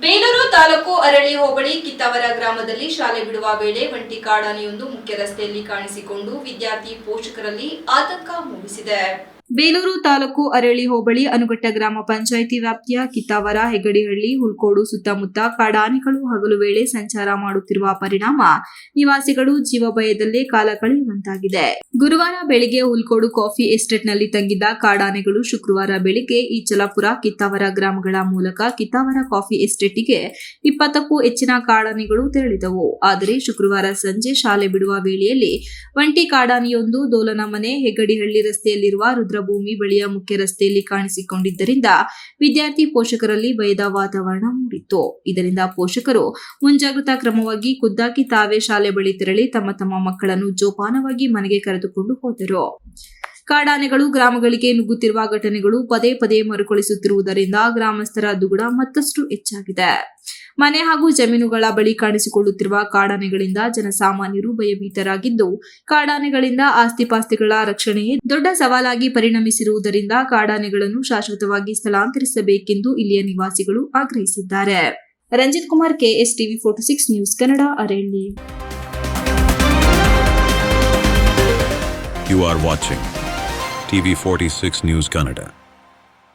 ಬೇಲೂರು ತಾಲೂಕು ಅರಳಿ ಹೋಬಳಿ ಕಿತ್ತವರ ಗ್ರಾಮದಲ್ಲಿ ಶಾಲೆ ಬಿಡುವ ವೇಳೆ ಒಂಟಿ ಕಾಡಾನೆಯೊಂದು ಮುಖ್ಯ ರಸ್ತೆಯಲ್ಲಿ ಕಾಣಿಸಿಕೊಂಡು ವಿದ್ಯಾರ್ಥಿ ಪೋಷಕರಲ್ಲಿ ಆತಂಕ ಮೂಡಿಸಿದೆ. ಬೇಲೂರು ತಾಲೂಕು ಅರಳಿ ಹೋಬಳಿ ಅನುಘಟ್ಟ ಗ್ರಾಮ ಪಂಚಾಯಿತಿ ವ್ಯಾಪ್ತಿಯ ಕಿತ್ತಾವರ ಹೆಗಡಿಹಳ್ಳಿ ಹುಲ್ಕೋಡು ಸುತ್ತಮುತ್ತ ಕಾಡಾನೆಗಳು ಹಗಲು ವೇಳೆ ಸಂಚಾರ ಮಾಡುತ್ತಿರುವ ಪರಿಣಾಮ ನಿವಾಸಿಗಳು ಜೀವ ಭಯದಲ್ಲೇ ಕಾಲ ಕಳೆಯುವಂತಾಗಿದೆ. ಗುರುವಾರ ಬೆಳಿಗ್ಗೆ ಹುಲ್ಕೋಡು ಕಾಫಿ ಎಸ್ಟೇಟ್ನಲ್ಲಿ ತಂಗಿದ್ದ ಕಾಡಾನೆಗಳು ಶುಕ್ರವಾರ ಬೆಳಿಗ್ಗೆ ಈಚಲಾಪುರ ಕಿತ್ತಾವರ ಗ್ರಾಮಗಳ ಮೂಲಕ ಕಿತ್ತಾವರ ಕಾಫಿ ಎಸ್ಟೇಟಿಗೆ ಇಪ್ಪತ್ತಕ್ಕೂ ಹೆಚ್ಚಿನ ಕಾಡಾನೆಗಳು ತೆರಳಿದವು. ಆದರೆ ಶುಕ್ರವಾರ ಸಂಜೆ ಶಾಲೆ ಬಿಡುವ ವೇಳೆಯಲ್ಲಿ ಒಂಟಿ ಕಾಡಾನೆಯೊಂದು ದೋಲನ ಮನೆ ಹೆಗ್ಗಡಿಹಳ್ಳಿ ರಸ್ತೆಯಲ್ಲಿರುವ ರುದ್ರಭೂಮಿ ಬಳಿಯ ಮುಖ್ಯ ರಸ್ತೆಯಲ್ಲಿ ಕಾಣಿಸಿಕೊಂಡಿದ್ದರಿಂದ ವಿದ್ಯಾರ್ಥಿ ಪೋಷಕರಲ್ಲಿ ಭಯದ ವಾತಾವರಣ ಮೂಡಿತ್ತು. ಇದರಿಂದ ಪೋಷಕರು ಮುಂಜಾಗ್ರತಾ ಕ್ರಮವಾಗಿ ಖುದ್ದಾಗಿ ತಾವೇ ಶಾಲೆ ಬಳಿ ತೆರಳಿ ತಮ್ಮ ತಮ್ಮ ಮಕ್ಕಳನ್ನು ಜೋಪಾನವಾಗಿ ಮನೆಗೆ ಕರೆದುಕೊಂಡು ಹೋದರು. ಕಾಡಾನೆಗಳು ಗ್ರಾಮಗಳಿಗೆ ನುಗ್ಗುತ್ತಿರುವ ಘಟನೆಗಳು ಪದೇ ಪದೇ ಮರುಕಳಿಸುತ್ತಿರುವುದರಿಂದ ಗ್ರಾಮಸ್ಥರ ದುಗುಡ ಮತ್ತಷ್ಟು ಹೆಚ್ಚಾಗಿದೆ. ಮನೆ ಹಾಗೂ ಜಮೀನುಗಳ ಬಳಿ ಕಾಣಿಸಿಕೊಳ್ಳುತ್ತಿರುವ ಕಾಡಾನೆಗಳಿಂದ ಜನಸಾಮಾನ್ಯರು ಭಯಭೀತರಾಗಿದ್ದು, ಕಾಡಾನೆಗಳಿಂದ ಆಸ್ತಿಪಾಸ್ತಿಗಳ ರಕ್ಷಣೆಯೇ ದೊಡ್ಡ ಸವಾಲಾಗಿ ಪರಿಣಮಿಸಿರುವುದರಿಂದ ಕಾಡಾನೆಗಳನ್ನು ಶಾಶ್ವತವಾಗಿ ಸ್ಥಳಾಂತರಿಸಬೇಕೆಂದು ಇಲ್ಲಿಯ ನಿವಾಸಿಗಳು ಆಗ್ರಹಿಸಿದ್ದಾರೆ. Ranjith Kumar KS TV forty six news Kannada ಅರಳ್ಳಿ You are TV 46 News Canada.